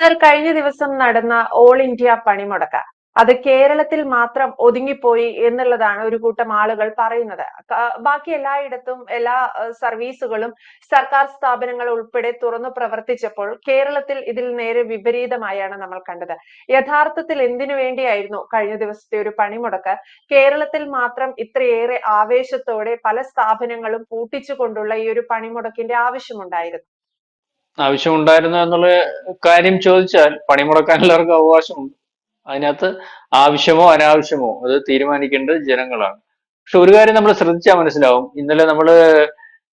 Sir കഴിഞ്ഞ ദിവസം നടന്ന ഓൾ ഇന്ത്യ പണിമുടക്ക. അത് കേരളത്തിൽ മാത്രം ഒതുങ്ങിപ്പോയി എന്നുള്ളതാണ് ഒരു കൂട്ടം ആളുകൾ പറയുന്നത്. ബാക്കി എല്ലായിടത്തും എല്ലാ സർവീസുകളും സർക്കാർ സ്ഥാപനങ്ങൾ ഉൾപ്പെടെ തുറന്നു പ്രവർത്തിച്ചപ്പോൾ കേരളത്തിൽ ഇതിൽ നേരെ വിപരീതമായാണ് നമ്മൾ കണ്ടത്. യഥാർത്ഥത്തിൽ എന്തിനു വേണ്ടിയായിരുന്നു കഴിഞ്ഞ ദിവസത്തെ ഒരു പണിമുടക്ക്? കേരളത്തിൽ മാത്രം ഇത്രയേറെ ആവേശത്തോടെ പല സ്ഥാപനങ്ങളും പൂട്ടിച്ചുകൊണ്ടുള്ള ഈ ഒരു പണിമുടക്കിന്റെ ആവശ്യമുണ്ടായിരുന്നു. ആവശ്യമുണ്ടായിരുന്നു എന്നുള്ള കാര്യം ചോദിച്ചാൽ പണിമുടക്കാൻ എല്ലാവർക്കും അവകാശമുണ്ട്. അതിനകത്ത് ആവശ്യമോ അനാവശ്യമോ അത് തീരുമാനിക്കേണ്ടത് ജനങ്ങളാണ്. പക്ഷെ ഒരു കാര്യം നമ്മൾ ശ്രദ്ധിച്ചാൽ മനസ്സിലാവും. ഇന്നലെ നമ്മൾ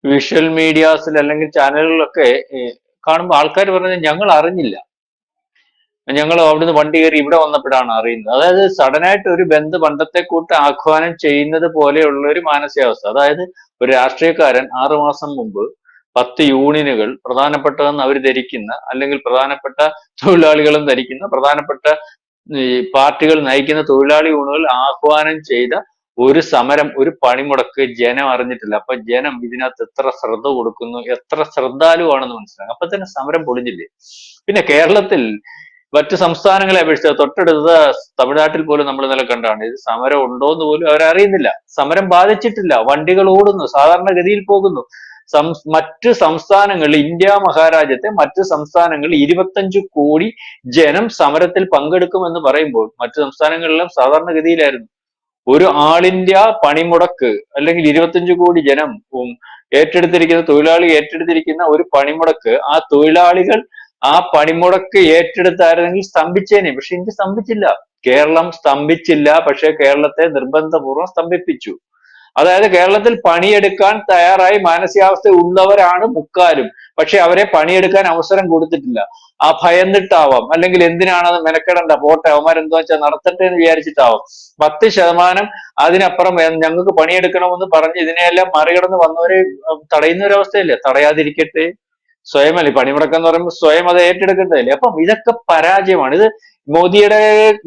വിഷ്വൽ മീഡിയാസിൽ അല്ലെങ്കിൽ ചാനലുകളിലൊക്കെ കാണുമ്പോൾ ആൾക്കാർ പറഞ്ഞത് ഞങ്ങൾ അറിഞ്ഞില്ല. ഞങ്ങൾ അവിടുന്ന് വണ്ടി കയറി ഇവിടെ വന്നപ്പോഴാണ് അറിയുന്നത്. അതായത് സഡനായിട്ട് ഒരു ബന്ധ പണ്ടത്തെ കൂട്ട് ആഹ്വാനം ചെയ്യുന്നത് പോലെയുള്ള ഒരു മാനസികാവസ്ഥ. അതായത് ഒരു രാഷ്ട്രീയക്കാരൻ ആറു മാസം മുമ്പ് പത്ത് യൂണിയനുകൾ പ്രധാനപ്പെട്ടതെന്ന് അവർ ധരിക്കുന്ന അല്ലെങ്കിൽ പ്രധാനപ്പെട്ട തൊഴിലാളികളും ധരിക്കുന്ന പ്രധാനപ്പെട്ട ഈ പാർട്ടികൾ നയിക്കുന്ന തൊഴിലാളി യൂണിയനുകൾ ആഹ്വാനം ചെയ്ത ഒരു സമരം ഒരു പണിമുടക്ക് ജനം അറിഞ്ഞിട്ടില്ല. അപ്പൊ ജനം ഇതിനകത്ത് എത്ര ശ്രദ്ധ കൊടുക്കുന്നു എത്ര ശ്രദ്ധാലുവാണെന്ന് മനസ്സിലാക്കാം അപ്പൊ തന്നെ സമരം പൊളിഞ്ഞില്ലേ? പിന്നെ കേരളത്തിൽ മറ്റു സംസ്ഥാനങ്ങളെ അപേക്ഷിച്ച് തൊട്ടടുത്ത തമിഴ്നാട്ടിൽ പോലും നമ്മൾ ഇന്നലെ കണ്ടാണ്. ഇത് സമരം ഉണ്ടോ എന്ന് പോലും അവരറിയുന്നില്ല. സമരം ബാധിച്ചിട്ടില്ല. വണ്ടികൾ ഓടുന്നു സാധാരണഗതിയിൽ പോകുന്നു. മറ്റ് സംസ്ഥാനങ്ങളിൽ ഇന്ത്യ മഹാരാജ്യത്തെ മറ്റ് സംസ്ഥാനങ്ങളിൽ ഇരുപത്തഞ്ചു കോടി ജനം സമരത്തിൽ പങ്കെടുക്കുമെന്ന് പറയുമ്പോൾ മറ്റ് സംസ്ഥാനങ്ങളിലും സാധാരണഗതിയിലായിരുന്നു. ഒരു ആൾ ഇന്ത്യ പണിമുടക്ക് അല്ലെങ്കിൽ ഇരുപത്തഞ്ചു കോടി ജനം ഏറ്റെടുത്തിരിക്കുന്ന തൊഴിലാളി ഏറ്റെടുത്തിരിക്കുന്ന ഒരു പണിമുടക്ക് ആ തൊഴിലാളികൾ ആ പണിമുടക്ക് ഏറ്റെടുത്തായിരുന്നെങ്കിൽ സ്തംഭിച്ചേനെ. പക്ഷെ ഇന്ത്യ സ്തംഭിച്ചില്ല. കേരളം സ്തംഭിച്ചില്ല. പക്ഷെ കേരളത്തെ നിർബന്ധപൂർവം സ്തംഭിപ്പിച്ചു. അതായത് കേരളത്തിൽ പണിയെടുക്കാൻ തയ്യാറായി മാനസികാവസ്ഥ ഉള്ളവരാണ് മുക്കാലും പക്ഷെ അവരെ പണിയെടുക്കാൻ അവസരം കൊടുത്തിട്ടില്ല. ആ ഭയന്നിട്ടാവാം. അല്ലെങ്കിൽ എന്തിനാണത് മെനക്കെടണ്ട? പോട്ടെ അവന്മാരെന്താ വെച്ചാൽ നടത്തട്ടെ എന്ന് വിചാരിച്ചിട്ടാവാം. പത്ത് ശതമാനം അതിനപ്പുറം ഞങ്ങൾക്ക് പണിയെടുക്കണമെന്ന് പറഞ്ഞ് ഇതിനെയെല്ലാം മറികടന്ന് വന്നവരെ തടയുന്ന ഒരു അവസ്ഥയല്ലേ? തടയാതിരിക്കട്ടെ. സ്വയമല്ലേ പണിമുടക്കം എന്ന് പറയുമ്പോൾ സ്വയം അത് ഏറ്റെടുക്കേണ്ടതല്ലേ? അപ്പം ഇതൊക്കെ പരാജയമാണ്. ഇത് മോദിയുടെ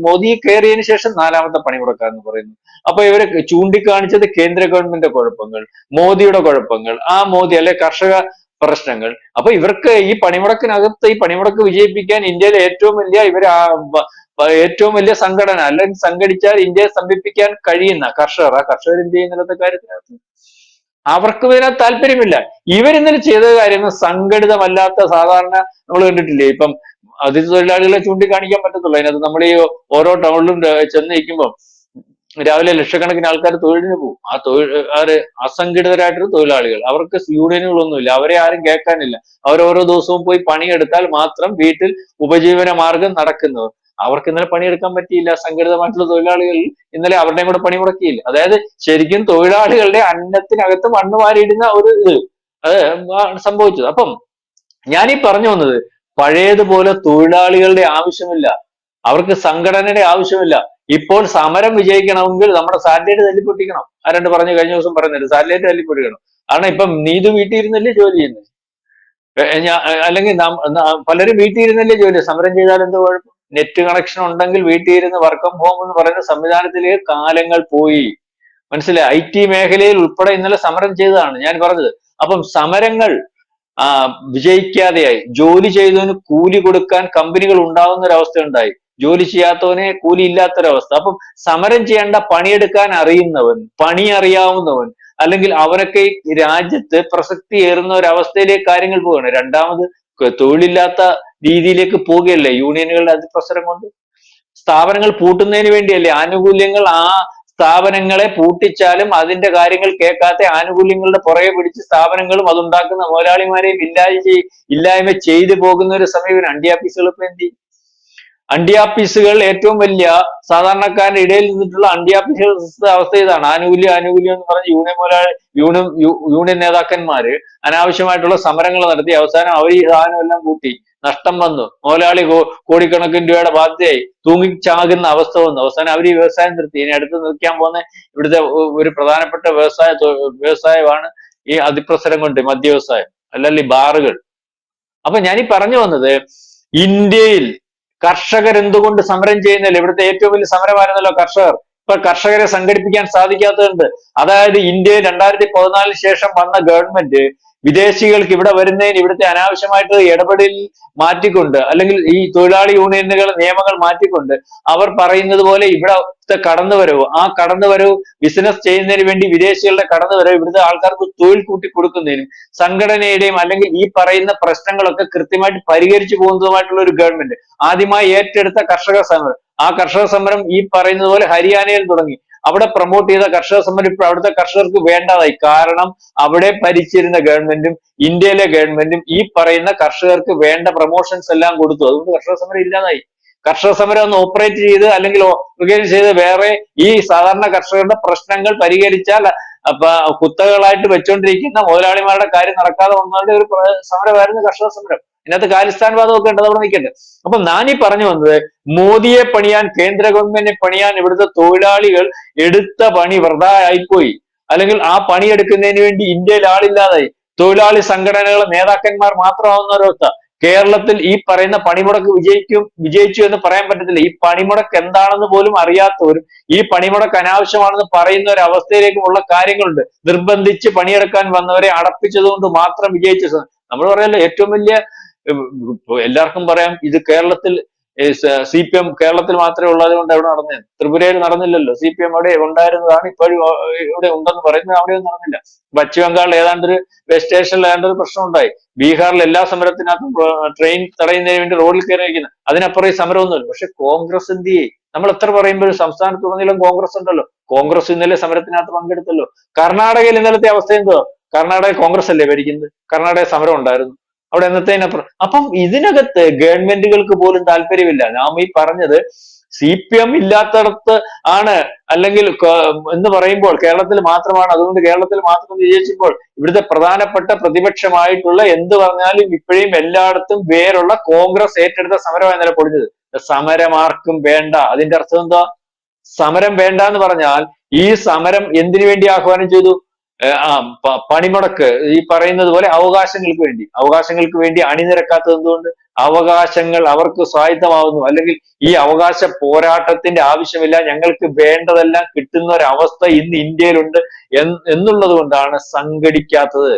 മോദി കയറിയതിനു ശേഷം നാലാമത്തെ പണി എന്ന് പറയുന്നു. അപ്പൊ ഇവർ ചൂണ്ടിക്കാണിച്ചത് കേന്ദ്ര ഗവൺമെന്റിന്റെ കുഴപ്പങ്ങൾ മോദിയുടെ കുഴപ്പങ്ങൾ ആ മോദി അല്ലെ കർഷക പ്രശ്നങ്ങൾ. അപ്പൊ ഇവർക്ക് ഈ പണിമുടക്കിനകത്ത് ഈ പണിമുടക്ക് വിജയിപ്പിക്കാൻ ഇന്ത്യയിലെ ഏറ്റവും വലിയ ഇവർ ഏറ്റവും വലിയ സംഘടന അല്ലെങ്കിൽ സംഘടിച്ചാൽ ഇന്ത്യയെ സമീപിക്കാൻ കഴിയുന്ന കർഷകർ ആ കർഷകർ എന്ത് ചെയ്യുന്നില്ലാത്ത കാര്യത്തിനകത്ത്? അവർക്ക് ഇതിനകത്ത് താല്പര്യമില്ല. ഇവരിന്നലെ ചെയ്ത കാര്യം സംഘടിതമല്ലാത്ത സാധാരണ നമ്മൾ കണ്ടിട്ടില്ലേ? ഇപ്പം അതിഥി തൊഴിലാളികളെ ചൂണ്ടിക്കാണിക്കാൻ പറ്റത്തുള്ളൂ. അതിനകത്ത് നമ്മൾ ഈ ഓരോ ടൗണിലും ചെന്ന് നിൽക്കുമ്പോൾ രാവിലെ ലക്ഷക്കണക്കിന് ആൾക്കാർ തൊഴിലിന് പോകും. ആ തൊഴിൽ ആര് അസംഘടിതരായിട്ടുള്ള തൊഴിലാളികൾ. അവർക്ക് യൂണിയനുകളൊന്നുമില്ല. അവരെ ആരും കേൾക്കാനില്ല. അവരോരോ ദിവസവും പോയി പണിയെടുത്താൽ മാത്രം വീട്ടിൽ ഉപജീവന മാർഗം നടക്കുന്നവർ. അവർക്ക് ഇന്നലെ പണിയെടുക്കാൻ പറ്റിയില്ല. സംഘടിതമായിട്ടുള്ള തൊഴിലാളികൾ ഇന്നലെ അവരുടെയും കൂടെ പണി മുടക്കിയില്ല. അതായത് ശരിക്കും തൊഴിലാളികളുടെ അന്നത്തിനകത്ത് മണ്ണ് വാരിയിടുന്ന ഒരു ഇത് അത് സംഭവിച്ചത്. അപ്പം ഞാനീ പറഞ്ഞു വന്നത് പഴയതുപോലെ തൊഴിലാളികളുടെ ആവശ്യമില്ല. അവർക്ക് സംഘടനയുടെ ആവശ്യമില്ല. ഇപ്പോൾ സമരം വിജയിക്കണമെങ്കിൽ നമ്മുടെ സാറ്റലൈറ്റ് തല്ലിപ്പൊട്ടിക്കണം. ആരണ്ട് പറഞ്ഞു കഴിഞ്ഞ ദിവസം പറയുന്നുണ്ട് സാറ്റലൈറ്റ് തല്ലിപ്പൊട്ടിക്കണം. കാരണം ഇപ്പം നീതു വീട്ടിൽ ഇരുന്നല്ലേ ജോലി ചെയ്യുന്നത് അല്ലെങ്കിൽ പലരും വീട്ടിൽ ഇരുന്നല്ലേ ജോലി. സമരം ചെയ്താൽ എന്ത് കുഴപ്പം? നെറ്റ് കണക്ഷൻ ഉണ്ടെങ്കിൽ വീട്ടിൽ വർക്ക് ഹോം എന്ന് പറയുന്ന സംവിധാനത്തിലേക്ക് കാലങ്ങൾ പോയി. മനസ്സിലായി? ഐ ടി മേഖലയിൽ ഉൾപ്പെടെ ഇന്നലെ സമരം ചെയ്തതാണ്. ഞാൻ പറഞ്ഞത്. അപ്പം സമരങ്ങൾ വിജയിക്കാതെയായി. ജോലി ചെയ്തവന് കൂലി കൊടുക്കാൻ കമ്പനികൾ ഉണ്ടാവുന്ന ഒരവസ്ഥ ഉണ്ടായി ജോലി ചെയ്യാത്തവനെ കൂലി ഇല്ലാത്തൊരവസ്ഥ. അപ്പം സമരം ചെയ്യേണ്ട പണിയെടുക്കാൻ അറിയുന്നവൻ പണി അറിയാവുന്നവൻ അല്ലെങ്കിൽ അവരൊക്കെ രാജ്യത്ത് പ്രസക്തി ഏറുന്ന ഒരു അവസ്ഥയിലേക്ക് കാര്യങ്ങൾ പോവുകയാണ്. രണ്ടാമത് തൊഴിലില്ലാത്ത രീതിയിലേക്ക് പോവുകയല്ലേ യൂണിയനുകളുടെ അതിപ്രസരം കൊണ്ട്? സ്ഥാപനങ്ങൾ പൂട്ടുന്നതിന് വേണ്ടിയല്ലേ ആനുകൂല്യങ്ങൾ ആ സ്ഥാപനങ്ങളെ പൂട്ടിച്ചാലും അതിന്റെ കാര്യങ്ങൾ കേൾക്കാത്ത ആനുകൂല്യങ്ങളുടെ പുറകെ പിടിച്ച് സ്ഥാപനങ്ങളും അതുണ്ടാക്കുന്ന മുതലാളിമാരെയും ഇല്ലായ്മ ഇല്ലായ്മ ചെയ്തു പോകുന്ന ഒരു സമീപനം ആഫീസുകൾ ഇപ്പൊ എന്ത്? അണ്ടിയാപ്പീസുകൾ ഏറ്റവും വലിയ സാധാരണക്കാരുടെ ഇടയിൽ നിന്നിട്ടുള്ള അണ്ടിയാപ്പീസ് അവസ്ഥ ഇതാണ്. ആനുകൂല്യം ആനുകൂല്യം എന്ന് പറഞ്ഞ് യൂണിയൻ മുതലാളി യൂണിയൻ യൂണിയൻ നേതാക്കന്മാര് അനാവശ്യമായിട്ടുള്ള സമരങ്ങൾ നടത്തി അവസാനം അവർ ഈ സാധനം എല്ലാം കൂട്ടി നഷ്ടം വന്നു. മുതലാളി കോടിക്കണക്കിന് രൂപയുടെ ബാധ്യതയായി തൂങ്ങിച്ചാകുന്ന അവസ്ഥ വന്നു. അവസാനം അവർ ഈ വ്യവസായം നിർത്തി. ഇനി അടുത്ത് നിൽക്കാൻ പോകുന്ന ഇവിടുത്തെ ഒരു പ്രധാനപ്പെട്ട വ്യവസായ വ്യവസായമാണ് ഈ അതിപ്രസരം കൊണ്ട് മദ്യ വ്യവസായം അല്ലെങ്കിൽ ബാറുകൾ. അപ്പൊ ഞാൻ പറഞ്ഞു വന്നത് ഇന്ത്യയിൽ കർഷകർ എന്തുകൊണ്ട് സമരം ചെയ്യുന്നില്ല? ഇവിടുത്തെ ഏറ്റവും വലിയ സമരമായിരുന്നല്ലോ കർഷകർ. ഇപ്പൊ കർഷകരെ സംഘടിപ്പിക്കാൻ സാധിക്കാത്തതുണ്ട്. അതായത് ഇന്ത്യയിൽ രണ്ടായിരത്തി പതിനാലിന് ശേഷം വന്ന ഗവൺമെന്റ് വിദേശികൾക്ക് ഇവിടെ വരുന്നതിന് ഇവിടുത്തെ അനാവശ്യമായിട്ട് ഇടപെടൽ മാറ്റിക്കൊണ്ട് അല്ലെങ്കിൽ ഈ തൊഴിലാളി യൂണിയനുകൾ നിയമങ്ങൾ മാറ്റിക്കൊണ്ട് അവർ പറയുന്നത് പോലെ ഇവിടുത്തെ കടന്നുവരവ് ആ കടന്നുവരവ് ബിസിനസ് ചെയ്യുന്നതിന് വേണ്ടി വിദേശികളുടെ കടന്നുവരവ് ഇവിടുത്തെ ആൾക്കാർക്ക് തൊഴിൽ കൂട്ടി കൊടുക്കുന്നതിനും സംഘടനയുടെയും അല്ലെങ്കിൽ ഈ പറയുന്ന പ്രശ്നങ്ങളൊക്കെ കൃത്യമായിട്ട് പരിഹരിച്ചു പോകുന്നതുമായിട്ടുള്ള ഒരു ഗവൺമെന്റ് ആദ്യമായി ഏറ്റെടുത്ത കർഷക സമരം ആ കർഷക സമരം ഈ പറയുന്നത് പോലെ ഹരിയാനയിൽ തുടങ്ങി. അവിടെ പ്രൊമോട്ട് ചെയ്ത കർഷക സമരം ഇപ്പോൾ അവിടുത്തെ കർഷകർക്ക് വേണ്ടതായി. കാരണം അവിടെ ഭരിച്ചിരുന്ന ഗവൺമെന്റും ഇന്ത്യയിലെ ഗവൺമെന്റും ഈ പറയുന്ന കർഷകർക്ക് വേണ്ട പ്രൊമോഷൻസ് എല്ലാം കൊടുത്തു. അതുകൊണ്ട് കർഷക സമരം ഇല്ലാതായി. കർഷക സമരം ഒന്ന് ഓപ്പറേറ്റ് ചെയ്ത് അല്ലെങ്കിൽ ഓർഗനൈസ് ചെയ്ത് വേറെ ഈ സാധാരണ കർഷകരുടെ പ്രശ്നങ്ങൾ പരിഹരിച്ചാൽ അപ്പൊ കുത്തകളായിട്ട് വെച്ചോണ്ടിരിക്കുന്ന മുതലാളിമാരുടെ കാര്യം നടക്കാതെ വന്നതിന്റെ ഒരു സമരമായിരുന്നു കർഷക സമരം. ഇതിനകത്ത് ഖാലിസ്ഥാൻ വാദമൊക്കെ ഉണ്ട് അവിടെ നിൽക്കട്ടെ അപ്പൊ ഈ പറഞ്ഞു വന്നത് മോദിയെ പണിയാൻ കേന്ദ്ര ഗവൺമെന്റിനെ പണിയാൻ ഇവിടുത്തെ തൊഴിലാളികൾ എടുത്ത പണി വെറുതെ ആയിപ്പോയി അല്ലെങ്കിൽ ആ പണി എടുക്കുന്നതിന് വേണ്ടി ഇന്ത്യയിൽ ആളില്ലാതായി. തൊഴിലാളി സംഘടനകളെ നേതാക്കന്മാർ മാത്രമാവുന്ന ഒരവസ്ഥ കേരളത്തിൽ ഈ പറയുന്ന പണിമുടക്ക് വിജയിക്കും വിജയിച്ചു എന്ന് പറയാൻ പറ്റത്തില്ല. ഈ പണിമുടക്ക് എന്താണെന്ന് പോലും അറിയാത്തവരും ഈ പണിമുടക്ക് അനാവശ്യമാണെന്ന് പറയുന്ന ഒരു അവസ്ഥയിലേക്കുമുള്ള കാര്യങ്ങളുണ്ട്. നിർബന്ധിച്ച് പണിയെടുക്കാൻ വന്നവരെ അടപ്പിച്ചതുകൊണ്ട് മാത്രം വിജയിച്ച നമ്മൾ പറയല്ലോ ഏറ്റവും വലിയ എല്ലാവർക്കും പറയാം ഇത് കേരളത്തിൽ സി പി എം കേരളത്തിൽ മാത്രമേ ഉള്ളത് കൊണ്ട് എവിടെ നടന്നത് ത്രിപുരയിൽ നടന്നില്ലല്ലോ. സി പി എം അവിടെ ഉണ്ടായിരുന്നതാണ് ഇപ്പോഴും ഇവിടെ ഉണ്ടെന്ന് പറയുന്നത് അവിടെയൊന്നും നടന്നില്ല. പശ്ചിമ ബംഗാളിൽ ഏതാണ്ട് ഒരു ബസ് സ്റ്റേഷനിൽ ഏതാണ്ട് ഒരു പ്രശ്നം ഉണ്ടായി. ബീഹാറിൽ എല്ലാ സമരത്തിനകത്തും ട്രെയിൻ തടയുന്നതിന് വേണ്ടി റോഡിൽ കയറി വയ്ക്കുന്നത് അതിനപ്പുറം ഈ സമരമൊന്നുമില്ല പക്ഷെ കോൺഗ്രസ് എന്ത് നമ്മൾ എത്ര പറയുമ്പോൾ സംസ്ഥാനത്തുടനീളം കോൺഗ്രസ് ഉണ്ടല്ലോ. കോൺഗ്രസ് ഇന്നലെ സമരത്തിനകത്ത് പങ്കെടുത്തല്ലോ. കർണാടകയിൽ ഇന്നലത്തെ അവസ്ഥ എന്തോ കർണാടക കോൺഗ്രസ് അല്ലേ ഭരിക്കുന്നത്? കർണാടക സമരം ഉണ്ടായിരുന്നു. അവിടെ എന്നത്തേനപ്പുറം അപ്പം ഇതിനകത്ത് ഗവൺമെന്റുകൾക്ക് പോലും താല്പര്യമില്ല. നാം ഈ പറഞ്ഞത് സി പി എം ഇല്ലാത്തടത്ത് ആണ്. അല്ലെങ്കിൽ എന്ന് പറയുമ്പോൾ കേരളത്തിൽ മാത്രമാണ്. അതുകൊണ്ട് കേരളത്തിൽ മാത്രം വിജയിച്ചപ്പോൾ ഇവിടുത്തെ പ്രധാനപ്പെട്ട പ്രതിപക്ഷമായിട്ടുള്ള എന്ത് പറഞ്ഞാലും ഇപ്പോഴും എല്ലായിടത്തും വേറുള്ള കോൺഗ്രസ് ഏറ്റെടുത്ത സമരമായി നില പൊടിഞ്ഞത് സമരം ആർക്കും വേണ്ട. അതിന്റെ അർത്ഥം എന്താ? സമരം വേണ്ട എന്ന് പറഞ്ഞാൽ ഈ സമരം എന്തിനു വേണ്ടി ആഹ്വാനം ചെയ്തു? പണിമുടക്ക്. ഈ പറയുന്നത് പോലെ അവകാശങ്ങൾക്ക് വേണ്ടി. അവകാശങ്ങൾക്ക് വേണ്ടി അണിനിരക്കാത്തത് എന്തുകൊണ്ട്? അവകാശങ്ങൾ അവർക്ക് സ്വായത്തമാവുന്നു. അല്ലെങ്കിൽ ഈ അവകാശ പോരാട്ടത്തിന്റെ ആവശ്യമില്ല. ഞങ്ങൾക്ക് വേണ്ടതെല്ലാം കിട്ടുന്ന ഒരു അവസ്ഥ ഇന്ന് ഇന്ത്യയിലുണ്ട് എന്ന് എന്നുള്ളത് കൊണ്ടാണ് സംഘടിക്കാത്തത്.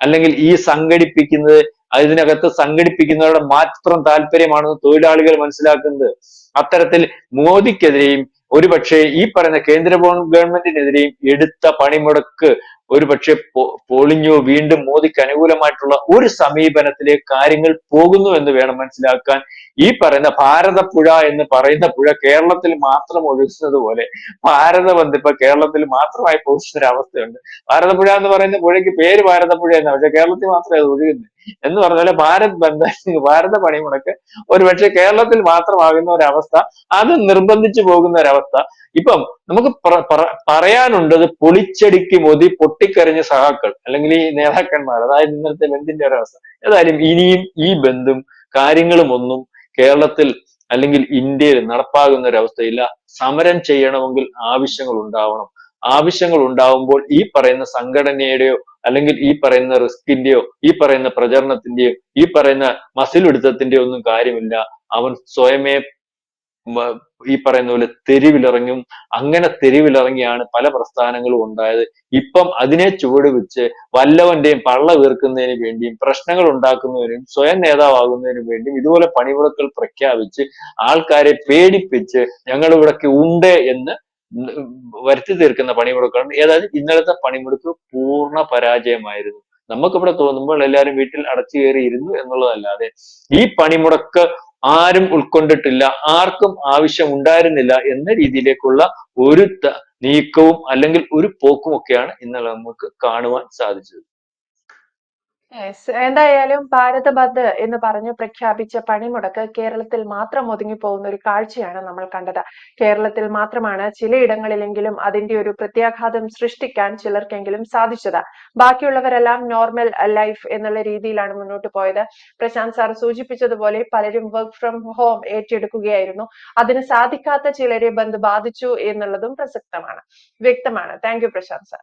അല്ലെങ്കിൽ ഈ സംഘടിപ്പിക്കുന്നത് അതിനകത്ത് സംഘടിപ്പിക്കുന്നവരുടെ മാത്രം താല്പര്യമാണെന്ന് തൊഴിലാളികൾ മനസ്സിലാക്കുന്നത്. അത്തരത്തിൽ മോദിക്കെതിരെയും ഒരുപക്ഷെ ഈ പറയുന്ന കേന്ദ്ര ഗവ- ഗവൺമെന്റിനെതിരെയും എടുത്ത പണിമുടക്ക് ഒരുപക്ഷെ പൊളിഞ്ഞോ വീണ്ടും മോദിക്ക് അനുകൂലമായിട്ടുള്ള ഒരു സമീപനത്തിലേക്ക് കാര്യങ്ങൾ പോകുന്നു എന്ന് വേണം മനസ്സിലാക്കാൻ. ഈ പറയുന്ന ഭാരതപ്പുഴ എന്ന് പറയുന്ന പുഴ കേരളത്തിൽ മാത്രം ഒഴുകുന്നത് പോലെ ഭാരതബന്ധ് ഇപ്പൊ കേരളത്തിൽ മാത്രമായി പോകുന്ന ഒരു അവസ്ഥയുണ്ട് ഭാരതപ്പുഴ എന്ന് പറയുന്ന പുഴയ്ക്ക് പേര് ഭാരതപ്പുഴ എന്നാണ് പക്ഷെ കേരളത്തിൽ മാത്രമേ അത് ഒഴുകുന്നത് എന്ന് പറഞ്ഞാൽ ഭാരത് ബന്ധ ഭാരത പണിമുടക്ക് ഒരുപക്ഷെ കേരളത്തിൽ മാത്രമാകുന്ന ഒരവസ്ഥ അത് നിർബന്ധിച്ചു പോകുന്ന ഒരവസ്ഥ ഇപ്പം നമുക്ക് പറയാനുണ്ടത് പൊളിച്ചടിക്ക് മോദി പൊട്ടിക്കരഞ്ഞ സഹാക്കൾ അല്ലെങ്കിൽ ഈ നേതാക്കന്മാർ അതായത് ഇന്നത്തെ ബന്ധിന്റെ ഒരവസ്ഥ. ഏതായാലും ഇനിയും ഈ ബന്ധും കാര്യങ്ങളും ഒന്നും കേരളത്തിൽ അല്ലെങ്കിൽ ഇന്ത്യയിൽ നടപ്പാകുന്ന ഒരവസ്ഥയില്ല. സമരം ചെയ്യണമെങ്കിൽ ആവശ്യങ്ങൾ ഉണ്ടാവണം. ആവശ്യങ്ങൾ ഉണ്ടാവുമ്പോൾ ഈ പറയുന്ന സംഘടനയുടെയോ അല്ലെങ്കിൽ ഈ പറയുന്ന റിസ്കിന്റെയോ ഈ പറയുന്ന പ്രചരണത്തിന്റെയോ ഈ പറയുന്ന മസിൽ പിടുത്തത്തിന്റെയോ ഒന്നും കാര്യമില്ല. അവൻ സ്വയമേ ഈ പറയുന്ന പോലെ തെരുവിലിറങ്ങും. അങ്ങനെ തെരുവിലിറങ്ങിയാണ് പല പ്രസ്ഥാനങ്ങളും ഉണ്ടായത്. ഇപ്പം അതിനെ ചുവട് വെച്ച് വല്ലവന്റെയും പള്ള വീർക്കുന്നതിന് വേണ്ടിയും പ്രശ്നങ്ങൾ ഉണ്ടാക്കുന്നതിനും സ്വയം നേതാവാകുന്നതിനും വേണ്ടിയും ഇതുപോലെ പണിമുടക്കൾ പ്രഖ്യാപിച്ച് ആൾക്കാരെ പേടിപ്പിച്ച് ഞങ്ങൾ ഇവിടൊക്കെ ഉണ്ട് എന്ന് വരുത്തി തീർക്കുന്ന പണിമുടക്കാണ് ഏതായാലും ഇന്നലത്തെ പണിമുടക്ക് പൂർണ പരാജയമായിരുന്നു. നമുക്കിവിടെ തോന്നുമ്പോൾ എല്ലാവരും വീട്ടിൽ അടച്ചു കയറി ഇരുന്നു എന്നുള്ളതല്ലാതെ ഈ പണിമുടക്ക് ആരും ഉൾക്കൊണ്ടിട്ടില്ല ആർക്കും ആവശ്യം ഉണ്ടായിരുന്നില്ല എന്ന രീതിയിലേക്കുള്ള ഒരു നീക്കവും അല്ലെങ്കിൽ ഒരു പോക്കും ഒക്കെയാണ് ഇന്നലെ നമുക്ക് കാണുവാൻ സാധിച്ചത്. എന്തായാലും ഭാരത് ബന്ദ് എന്ന് പറഞ്ഞ് പ്രഖ്യാപിച്ച പണിമുടക്ക് കേരളത്തിൽ മാത്രം ഒതുങ്ങി പോകുന്ന ഒരു കാഴ്ചയാണ് നമ്മൾ കണ്ടത്. കേരളത്തിൽ മാത്രമാണ് ചിലയിടങ്ങളിലെങ്കിലും അതിന്റെ ഒരു പ്രത്യാഘാതം സൃഷ്ടിക്കാൻ ചിലർക്കെങ്കിലും സാധിച്ചത്. ബാക്കിയുള്ളവരെല്ലാം നോർമൽ ലൈഫ് എന്നുള്ള രീതിയിലാണ് മുന്നോട്ട് പോയത്. പ്രശാന്ത് സാർ സൂചിപ്പിച്ചതുപോലെ പലരും വർക്ക് ഫ്രം ഹോം ഏറ്റെടുക്കുകയായിരുന്നു. അതിന് സാധിക്കാത്ത ചിലരെ ബന്ദ് ബാധിച്ചു എന്നുള്ളതും പ്രസക്തമാണ്. വ്യക്തമാണ്. Thank you Prashant sir